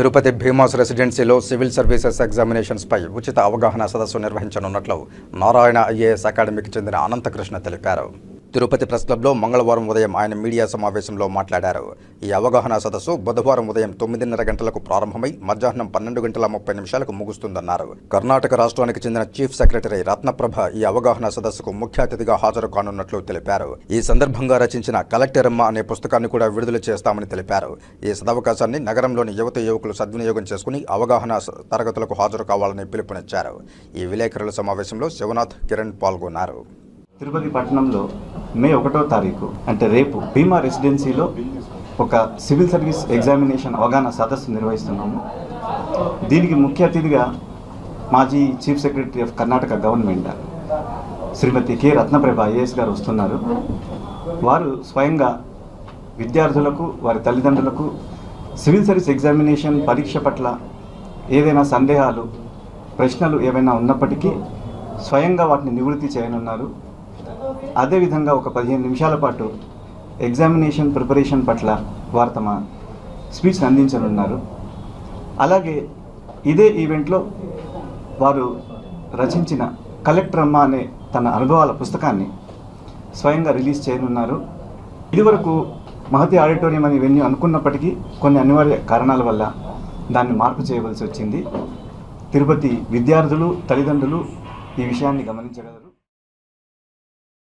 తిరుపతి భీమాస్ రెసిడెన్సీలో civil services ఎగ్జామినేషన్స్పై ఉచిత అవగాహన సదస్సు నిర్వహించనున్నట్లు నారాయణ ఐఏఎస్ అకాడమీకి చెందిన అనంతకృష్ణ తెలిపారు. తిరుపతి ప్రెస్ క్లబ్లో మంగళవారం ఉదయం ఆయన మీడియా సమావేశంలో మాట్లాడారు. ఈ అవగాహన సదస్సు బుధవారం ఉదయం తొమ్మిదిన్నర గంటలకు ప్రారంభమై మధ్యాహ్నం పన్నెండు గంటల ముప్పై నిమిషాలకు ముగుస్తుందన్నారు. కర్ణాటక రాష్ట్రానికి చెందిన చీఫ్ సెక్రటరీ రత్నప్రభ ఈ అవగాహన సదస్సుకు ముఖ్య అతిథిగా హాజరు కానున్నట్లు తెలిపారు. ఈ సందర్భంగా రచించిన కలెక్టరమ్మ అనే పుస్తకాన్ని కూడా విడుదల చేస్తామని తెలిపారు. ఈ సదవకాశాన్ని నగరంలోని యువత యువకులు సద్వినియోగం చేసుకుని అవగాహన తరగతులకు హాజరు కావాలని పిలుపునిచ్చారు. ఈ విలేకరుల సమావేశంలో శివనాథ్ కిరణ్ పాల్గొన్నారు. తిరుపతి పట్టణంలో మే ఒకటో తారీఖు అంటే రేపు భీమా రెసిడెన్సీలో ఒక సివిల్ సర్వీస్ ఎగ్జామినేషన్ అవగాహన సదస్సు నిర్వహిస్తున్నాము. దీనికి ముఖ్య అతిథిగా మాజీ chief secretary of Karnataka government Shrimati K. Ratnaprabha IAS గారు వస్తున్నారు. వారు స్వయంగా విద్యార్థులకు వారి తల్లిదండ్రులకు సివిల్ సర్వీస్ ఎగ్జామినేషన్ పరీక్ష పట్ల ఏదైనా సందేహాలు ప్రశ్నలు ఏవైనా ఉన్నప్పటికీ స్వయంగా వాటిని నివృత్తి చేయనున్నారు. అదేవిధంగా ఒక పదిహేను నిమిషాల పాటు ఎగ్జామినేషన్ ప్రిపరేషన్ పట్ల వారు తమ స్పీచ్ అందించనున్నారు. అలాగే ఇదే ఈవెంట్లో వారు రచించిన కలెక్టర్ అమ్మ అనే తన అనుభవాల పుస్తకాన్ని స్వయంగా రిలీజ్ చేయనున్నారు. ఇదివరకు మహతి ఆడిటోరియం అని వెన్యూ అనుకున్నప్పటికీ కొన్ని అనివార్య కారణాల వల్ల దాన్ని మార్పు చేయవలసి వచ్చింది. తిరుపతి విద్యార్థులు తల్లిదండ్రులు ఈ విషయాన్ని గమనించగలరు.